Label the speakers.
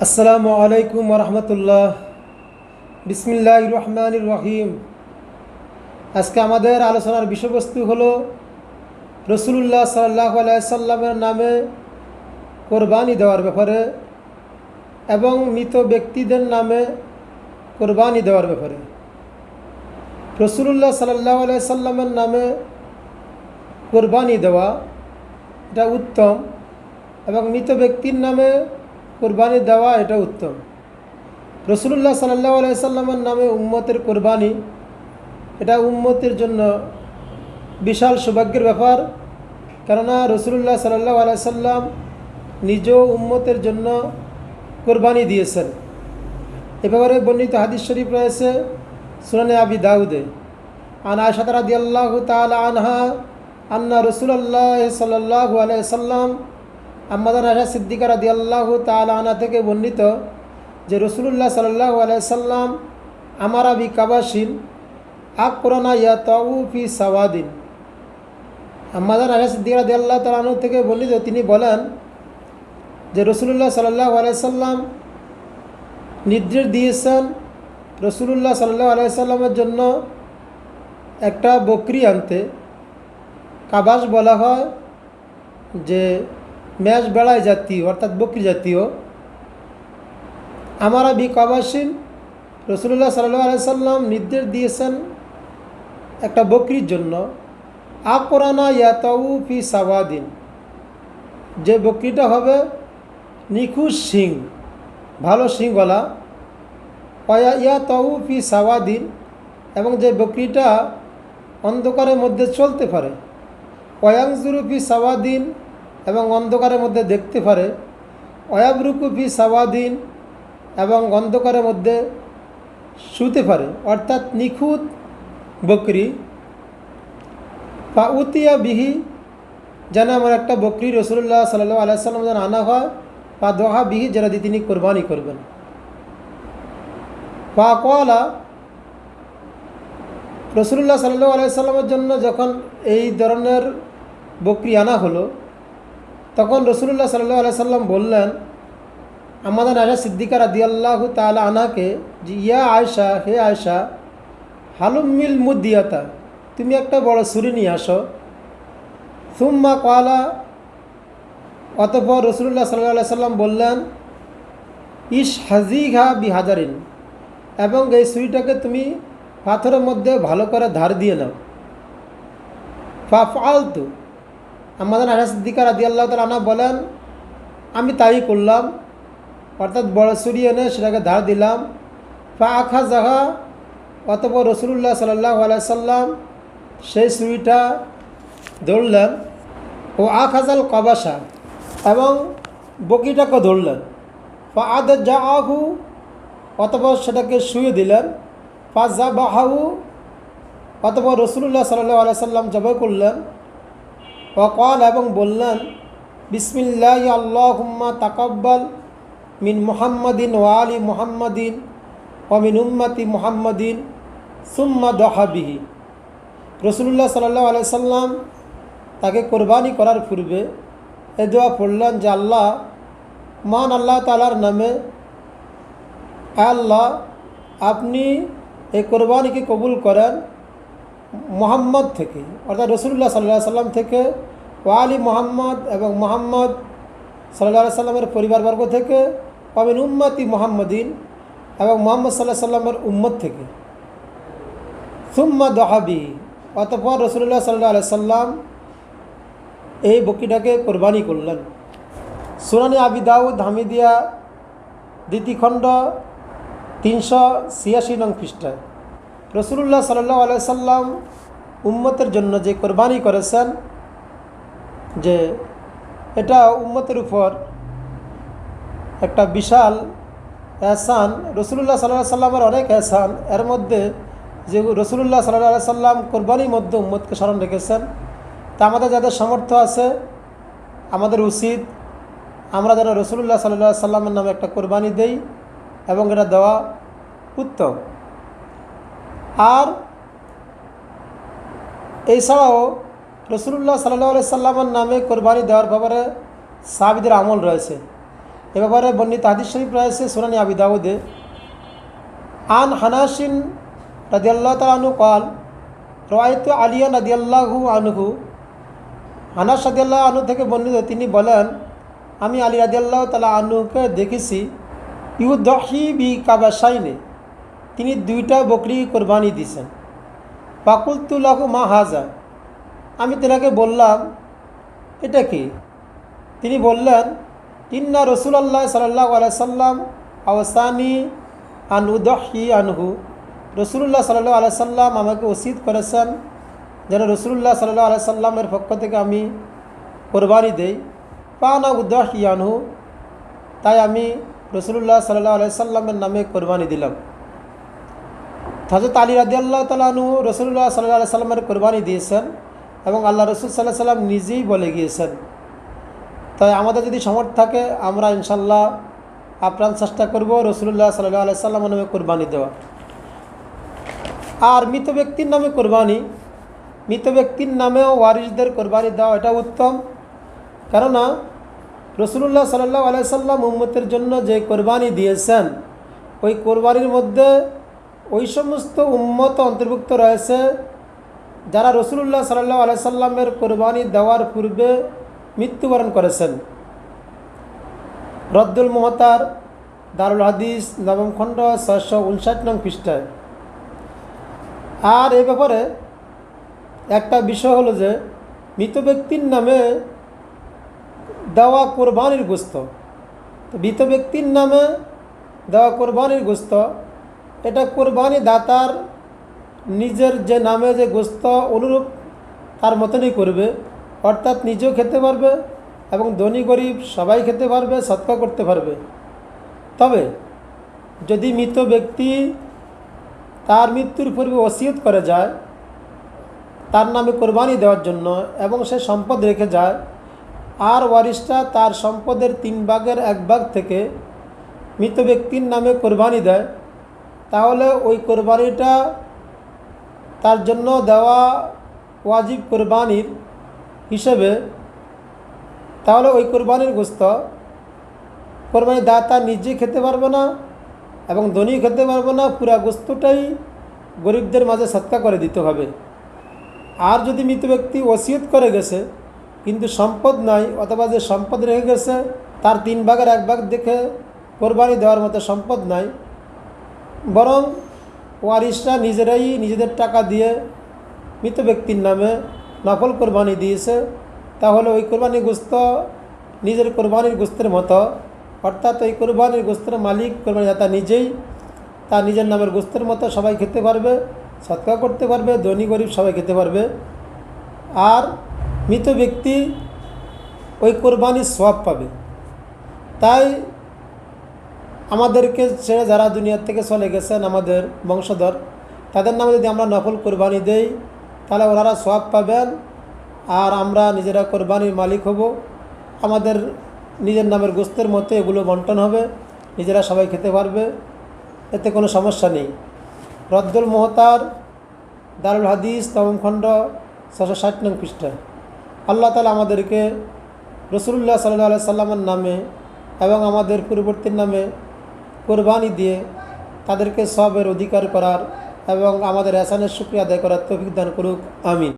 Speaker 1: আসসালামু আলাইকুম রহমতুল্লাহ। বিসমিল্লাহ রহমান রহিম। আজকে আমাদের আলোচনার বিষয়বস্তু হলো রসুল্লাহ সাল্লাহ সাল্লামের নামে কোরবানি দেওয়ার ব্যাপারে এবং মৃত ব্যক্তিদের নামে কোরবানি দেওয়ার ব্যাপারে। রসুল্লাহ সাল্লাহ সাল্লামের নামে কোরবানি দেওয়া এটা উত্তম এবং মৃত ব্যক্তির নামে কোরবানি দেওয়া এটা উত্তম। রসুল্লাহ সাল্লাহ আলাইসাল্লামের নামে উম্মতের কোরবানি, এটা উম্মতের জন্য বিশাল সৌভাগ্যের ব্যাপার। কেননা রসুল্লাহ সাল্লাহ আলাইসাল্লাম নিজ উম্মতের জন্য কোরবানি দিয়েছেন। এ ব্যাপারে বর্ণিত হাদিস শরীফ রয়েছে সুনানে আবি দাউদে। আন আশাত রাদি আল্লাহ তালা আনহা আন্না রসুল্লাহ সাল্লাহ আলাইসাল্লাম আম্মাদান আশা সিদ্দিকা রাদি আল্লাহ তালা থেকে বর্ণিত যে রসুল্লাহ সাল্লাহ আলাইসাল্লাম আমার আবি কাবাসিন কোরআনা ইয়া তাউ ফি সাওয়াদিন। আম্মাদান আশা সিদ্দিকা রাদি আল্লাহ তালু থেকে বর্ণিত তিনি বলেন যে রসুল্লাহ সাল্লাহ আলাইসাল্লাম নির্দেশ দিয়েছেন রসুল্লাহ সাল্লাহ আলাইসাল্লামের জন্য একটা বকরি আনতে। কাবাস বলা হয় যে ম্যাচ বেড়ায় জাতীয়, অর্থাৎ বকরি জাতীয়, আমার বি কাবাসিন রসুল্লাহ সাল্লাহ আলাইসাল্লাম নির্দেশ দিয়েছেন একটা বকরির জন্য। আকরানা ইয়াতাউ ফি সাওয়াদিন। যে বকরিটা হবে নিখুঁজ সিং ভালো শিংওয়ালা। পয়া ইয়া তাউ ফি সাওয়াদিন এবং যে বকরিটা অন্ধকারের মধ্যে চলতে পারে। অয়াংজুরু ফি সাওয়াদিন এবং অন্ধকারের মধ্যে দেখতে পারে। অয়াবরুকু ফি সাওয়াদিন এবং অন্ধকারের মধ্যে শুতে পারে। অর্থাৎ নিখুঁত বকরি। বা উতিয়া বিহি, যেন আমার একটা বকরি রসুল্লাহ সাল্লু আলাইসাল্লাম যেন আনা হয় বা দোহা বিহি, যেন দিয়ে তিনি কোরবানি করবেন। বা কলা রসুল্লাহ সাল্লু আলাইসাল্লামের জন্য যখন এই ধরনের বকরি আনা হলো তখন রসুল্লাহ সাল্লু আলাইসাল্লাম বললেন আমাদের আয়সা সিদ্দিকা রাদিয়াল্লাহ তালা আনাকে যে, ইয়া আয়সা হে আয়সা হালুমিল মুদিয়াতা, তুমি একটা বড় সুরি নিয়ে আসো। সুম্মা কলা অতপর রসুল্লাহ সাল্লাহ সাল্লাম বললেন ইস হাজিঘা বি হাজারিন এবং এই সুইটাকে তুমি পাথরের মধ্যে ভালো করে ধার দিয়ে নাও। ফা ফালতু আমাদের আসাদিকা রাদি আল্লাহ তালা বলেন, আমি তাই করলাম, অর্থাৎ বড় সুরি এনে সেটাকে ধার দিলাম। ফা আখা জাহা অতপর রসুল্লাহ সাল্লাহ আলাইসাল্লাম সেই সুইটা ধরলেন ও আখাজাল কবাসা এবং বকিটাকে ধরলেন। ফা আদ যা আহু অতপর সেটাকে শুয়ে দিলেন। ফা যা বাহাহু অতপর রসুল্লাহ সাল্লাহ আলাইসাল্লাম জবাই করলেন। ও কল এবং বললেন, বিসমিল্লাহ আল্লাহুম্মা তাকব্বাল মিন মুহাম্মাদিন ও আলী মুহাম্মাদিন ও মিন উম্মাতি মুহাম্মাদিন সুম্মা দহাবিহি রসুল্লাহ সাল্লাহ আলাইসাল্লাম তাকে কোরবানি করার পূর্বে এ দোয়া পড়লেন যে, আল্লাহ মান আল্লাহ তালার নামে, আল্লাহ, আপনি এই কোরবানিকে কবুল করেন মোহাম্মদ থেকে, অর্থাৎ রসুল্লাহ সাল্লাহ সাল্লাম থেকে ওয়ালি মোহাম্মদ এবং মোহাম্মদ সাল্লাহ সাল্লামের পরিবারবর্গ থেকে পাবেন উম্মতি মোহাম্মদিন এবং মোহাম্মদ সাল্লাহ সাল্লামের উম্মদ থেকে। সুম্মা দহাবি, অতপর রসুল্লাহ সাল্লাহ সাল্লাম এই বকিটাকে কোরবানি করলেন। সুনানি আবি দাউদ হামিদিয়া দ্বিতীয় খণ্ড তিনশো ছিয়াশি নং পৃষ্ঠায়। রসুল্লাহ সাল্লাহ আলাইসাল্লাম উম্মতের জন্য যে কোরবানি করেছেন, যে এটা উম্মতের উপর একটা বিশাল এহসান রসুল্লাহ সাল্লাহ সাল্লামের অনেক এহসান। এর মধ্যে যে রসুল্লাহ সাল্লাহ সাল্লাম কোরবানির মধ্যে উম্মতকে স্মরণ রেখেছেন। তা আমাদের যাদের সামর্থ্য আছে, আমাদের উচিত আমরা যেন রসুল্লাহ সাল্লাহ সাল্লামের নামে একটা কোরবানি দেই এবং এটা দেওয়া উত্তম। আর এছাড়াও রসুল্লাহ সাল্লাহ সাল্লামের নামে কোরবানি দেওয়ার ব্যাপারে সাহাবিদের আমল রয়েছে। এ ব্যাপারে বর্ণিত হাদিস শরীফ রয়েছে সোনানি আবি দাউদে। আন হানাসিন রাদিয়াল্লাহ তালু কল রয়তো আলিয়া রাদিয়াল্লাহু আনহু। হানাস রাদিয়াল্লাহ আনু থেকে বর্ণিত তিনি বলেন, আমি আলী রাদিয়াল্লাহ তালা আনুকে দেখেছি, ইউদহি বি কাবাসাইনে তিনি দুইটা বকরি কোরবানি দিয়েছেন পাকুলতুল্লাহু মা হাজা। আমি তেনাকে বললাম, এটা কি? তিনি বললেন, ইন্না রসুলাল্লাহ সাল্লাহ আলাইসাল্লাম আওসানি আন উদহি আনহু। রসুল্লাহ সাল্লাহ আলাইসাল্লাম আমাকে ওসিদ করেছেন, যেন রসুল্লাহ সাল্লাহ আলাইসাল্লামের পক্ষ থেকে আমি কোরবানি দেই। পানা উদহি আনহু, তাই আমি রসুল্লাহ সাল্লাহ আলাইসাল্লামের নামে কোরবানি দিলাম। হজরত আলী রাজি আল্লাহ তালু রসুল্লাহ সাল্লাহ সাল্লামের কোরবানি দিয়েছেন এবং আল্লাহ রসুল সাল্লাহ সাল্লাম নিজেই বলে গিয়েছেন। তাই আমাদের যদি সমর্থ থাকে, আমরা ইনশাল্লাহ আপ্রাণ চেষ্টা করব রসুল্লাহ সাল্লাহ আলাই সাল্লাম নামে কোরবানি দেওয়া। আর মৃত ব্যক্তির নামে কোরবানি, মৃত ব্যক্তির নামেও ওয়ারিসদের কোরবানি দেওয়া এটা উত্তম। কেননা রসুল্লাহ সাল্লাহ আলাই সাল্লাম উম্মতের জন্য যে কোরবানি দিয়েছেন, ওই কোরবানির মধ্যে ওই সমস্ত উম্মত অন্তর্ভুক্ত রয়েছে যারা রসুল্লাহ সাল্লাহ আলাই সাল্লামের কোরবানি দেওয়ার পূর্বে মৃত্যুবরণ করেছেন। রদ্দুল মোহতার, দারুল হাদিস, নবম খণ্ড, ছয়শো উনষাট নং পৃষ্ঠায়। আর এ ব্যাপারে একটা বিষয় হলো যে, মৃত ব্যক্তির নামে দেওয়া কোরবানির গোস্ত মৃত ব্যক্তির নামে দেওয়া কোরবানির গোস্ত এটা কোরবানি দাতার নিজের যে নামে যে গোস্ত অনুরূপ তার মতনই করবে। অর্থাৎ নিজেও খেতে পারবে এবং ধনী গরিব সবাই খেতে পারবে সৎকা করতে পারবে। তবে যদি মৃত ব্যক্তি তার মৃত্যুর পূর্বে ওসিয়ত করে যায়, তার নামে কোরবানি দেওয়ার জন্য এবং সে সম্পদ রেখে যায়, আর ওয়ারিশটা তার সম্পদের তিন ভাগের এক ভাগ থেকে মৃত ব্যক্তির নামে কোরবানি দেয় তাহলে ওই কোরবানিটা তার জন্য দেওয়া ওয়াজিব কোরবানির হিসেবে, তাহলে ওই কোরবানির গোস্ত, কোরবানি দাতা নিজে খেতে পারবে না এবং ধনী খেতে পারবে না, পুরা গোস্তটাই গরিবদের মাঝে সৎকা করে দিতে হবে। আর যদি মৃত ব্যক্তি ওসিয়ত করে গেছে, কিন্তু সম্পদ নাই অথবা যে সম্পদ রেখে গেছে, তার তিন ভাগের এক ভাগ দেখে কোরবানি দেওয়ার মতো সম্পদ নাই বরং ওয়ারিসরা নিজেরাই নিজেদের টাকা দিয়ে মৃত ব্যক্তির নামে নকল কোরবানি দিয়েছে। তাহলে ওই কোরবানি গোস্ত নিজের কোরবানির গোস্তের মতো, অর্থাৎ ওই কোরবানির গোস্তের মালিক কোরবানি দাতা নিজেই তার নিজের নামের গোস্তের মতো সবাই খেতে পারবে, সৎকার করতে পারবে, ধনী গরিব সবাই খেতে পারবে। আর মৃত ব্যক্তি ওই কোরবানির সব পাবে। তাই আমাদেরকে ছেড়ে যারা দুনিয়ার থেকে চলে গেছেন আমাদের বংশধর, তাদের নামে যদি আমরা নফল কোরবানি দেই, তাহলে ওনারা সব পাবেন আর আমরা নিজেরা কোরবানির মালিক হব। আমাদের নিজের নামের গোস্তের মতো এগুলো বন্টন হবে, নিজেরা সবাই খেতে পারবে, এতে কোনো সমস্যা নেই। রদ্দুল মোহতার, দারুল হাদিস নবম খণ্ড, ছশো ষাট নং পৃষ্ঠা। আল্লাহ তালা আমাদেরকে রসুল্লাহ সাল্লাহ সাল্লামের নামে এবং আমাদের পূর্ববর্তীর নামে কোরবানি দিয়ে তাদেরকে সবের অধিকার করার এবং আমাদের এসানের শুক্রিয়া আদায় করার তৌফিক দান করুক, আমিন।